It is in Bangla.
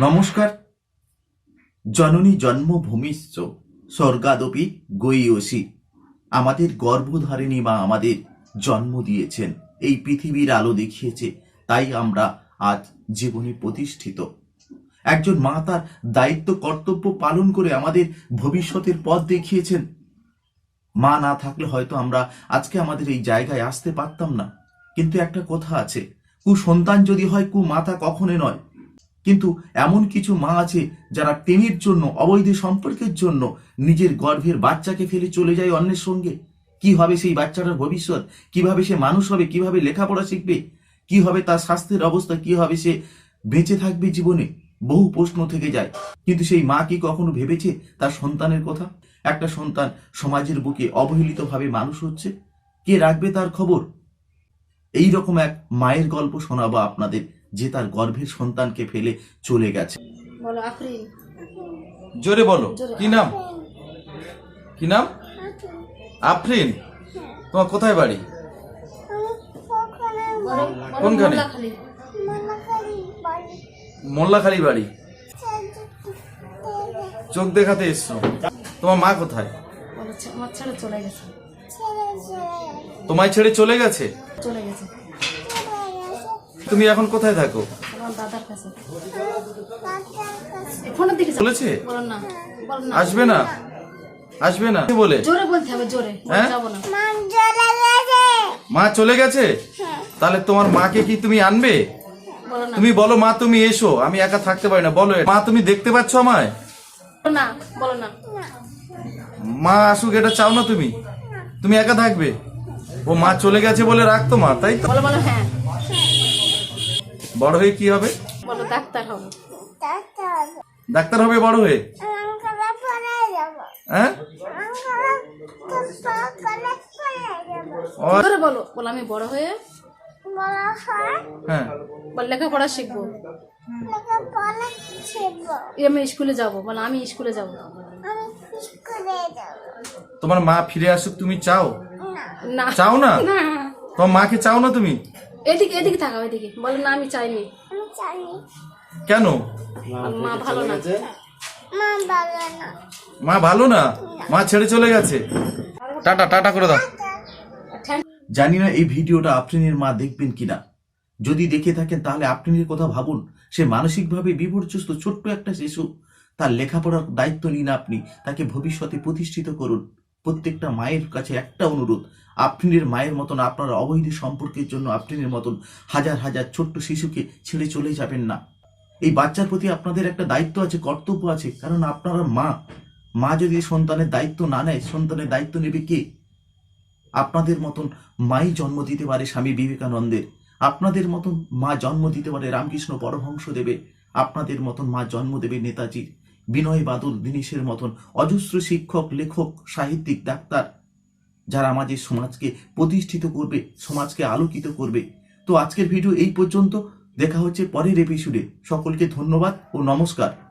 নমস্কার। জননী জন্মভূমিশ্চ, স্বর্গাদপি গৈয়সী। আমাদের গর্ভধারিণী মা আমাদের জন্ম দিয়েছেন। এই পৃথিবীর আলো দেখিয়েছে, তাই আমরা আজ জীবনে প্রতিষ্ঠিত। একজন মা তার দায়িত্ব, কর্তব্য পালন করে আমাদের ভবিষ্যতের পথ দেখিয়েছেন। মা না থাকলে হয়তো আমরা আজকে আমাদের এই জায়গায় আসতে পারতাম না। কিন্তু একটা কথা আছে কু সন্তান যদি হয় কু মাতা কখনো নয়। কিন্তু এমন কিছু মা আছে যারা প্রেমের জন্য, অবৈধ সম্পর্কের জন্য নিজের গর্ভের বাচ্চাকে ফেলে চলে যায় অন্যের সঙ্গে। কি হবে সেই বাচ্চাটার ভবিষ্যৎ? কীভাবে সে মানুষ হবে? কীভাবে লেখাপড়া শিখবে? কি হবে তার স্বাস্থ্যের অবস্থা? কি হবে সে বেঁচে থাকবে জীবনে? বহু প্রশ্ন থেকে যায়। কিন্তু সেই মা কি কখনো ভেবেছে তার সন্তানের কথা? একটা সন্তান সমাজের বুকে অবহেলিতভাবে মানুষ হচ্ছে? কে রাখবে তার খবর? এই রকম এক মায়ের গল্প শোনাবো আপনাদের। যে তার গর্ভের সন্তানকে ফেলে চলে গেছে। বলো আফরিন। জোরে বলো কি নাম? কি নাম? আফরিন? তোমার কোথায় বাড়ি? কোনখানে? খালি মোল্লাখালী বাড়ি। চোখ দেখাতে এসছো। তোমার মা কোথায়? তোমায় ছেড়ে চলে গেছে? চলে গেছে। তুমি এখন কোথায় থাকো। বলেছে? আসবে না? আসবে না? কি বলে? জোরে বলতে হবে জোরে। হ্যাঁ? মা চলে গেছে? তাহলে তোমার মাকে কি তুমি আনবে? তুমি বলো মা তুমি এসো। আমি একা থাকতে পারি না। বলো মা তুমি দেখতে পাচ্ছ আমায়? না বলো না। মা আসুক এটা চাও না তুমি? তুমি একা থাকবে? ও মা চলে গেছে বলে রাখতো মা তাই তো? বলো বলো হ্যাঁ। বড় হয়ে কি হবে? বলো ডাক্তার হব। ডাক্তার হবে বড় হয়ে? হ্যাঁ? বলো বলো আমি বড় হয়ে হ্যাঁ। বল লেখাপড়া শিখব। আমি স্কুলে যাব বলো আমি স্কুলে যাব। তোমার মা ফিরে আসুক তুমি চাও? না। চাও না? না। তোমার মাকে চাও না তুমি? এদিকে এদিকে থাকাও এদিকে। বলো না আমি চাইনি। কেন? আর মা ভালো না। মা ভালো না। মা ছেড়ে চলে গেছে। টাটা টাটা করে দাও। জানি না এই ভিডিওটা আফরিনের মা দেখবেন কিনা। যদি দেখে থাকেন তাহলে আফরিনের কথা ভাবুন। সে মানসিকভাবে বিপর্যস্ত ছোট্ট একটা শিশু। তার লেখাপড়ার দায়িত্ব নিন আপনি। তাকে ভবিষ্যতে প্রতিষ্ঠিত করুন। প্রত্যেকটা মায়ের কাছে একটা অনুরোধ। আফরিনের মায়ের মতন আপনারা অবৈধ সম্পর্কের জন্য আফরিনের মতন হাজার হাজার ছোট্ট শিশুকে ছেড়ে চলে যাবেন না। এই বাচ্চার প্রতি আপনাদের একটা দায়িত্ব আছে, কর্তব্য আছে। কারণ আপনারা মা। মা যদি সন্তানের দায়িত্ব না নেয়, সন্তানের দায়িত্ব নেবে কে? আপনাদের মতন মাই জন্ম দিতে পারে স্বামী বিবেকানন্দের। আপনাদের মতন মা জন্ম দিতে পারে রামকৃষ্ণ পরমহংস দেবে। আপনাদের মতন মা জন্ম দেবে নেতাজির। বিনয় বাদল দীনেশের মতন অজস্র শিক্ষক, লেখক, সাহিত্যিক, ডাক্তার, যারা আমাদের সমাজকে প্রতিষ্ঠিত করবে, সমাজকে আলোকিত করবে। তো আজকের ভিডিও এই পর্যন্ত। দেখা হচ্ছে পরের এপিসোডে সকলকে ধন্যবাদ ও নমস্কার।